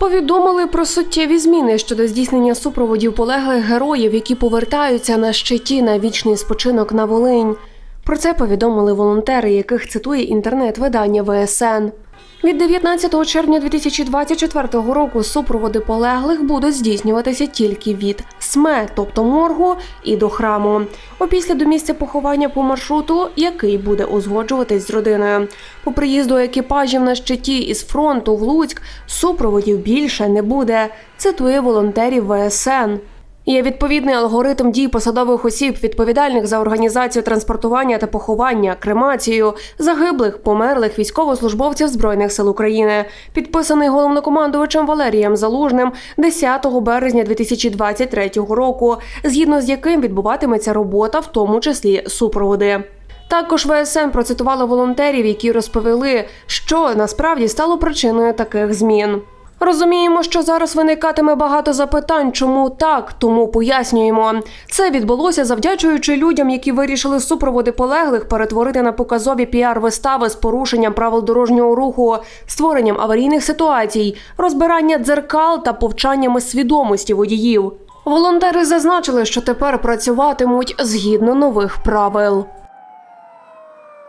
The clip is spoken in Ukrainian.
Повідомили про суттєві зміни щодо здійснення супроводів полеглих героїв, які повертаються на щиті на вічний спочинок на Волинь. Про це повідомили волонтери, яких цитує інтернет-видання ВСН. Від 19 червня 2024 року супроводи полеглих будуть здійснюватися тільки від СМЕ, тобто моргу, і до храму. Опісля до місця поховання по маршруту, який буде узгоджуватись з родиною. По приїзду екіпажів на щиті із фронту в Луцьк супроводів більше не буде. Цитує волонтерів ВСН. Є відповідний алгоритм дій посадових осіб, відповідальних за організацію транспортування та поховання, кремацію загиблих, померлих військовослужбовців збройних сил України, підписаний головнокомандувачем Валерієм Залужним 10 березня 2023 року, згідно з яким відбуватиметься робота, в тому числі супроводи. Також ВСМ процитувала волонтерів, які розповіли, що насправді стало причиною таких змін. Розуміємо, що зараз виникатиме багато запитань, чому так, тому пояснюємо. Це відбулося завдячуючи людям, які вирішили супроводи полеглих перетворити на показові піар-вистави з порушенням правил дорожнього руху, створенням аварійних ситуацій, розбирання дзеркал та повчаннями свідомості водіїв. Волонтери зазначили, що тепер працюватимуть згідно нових правил.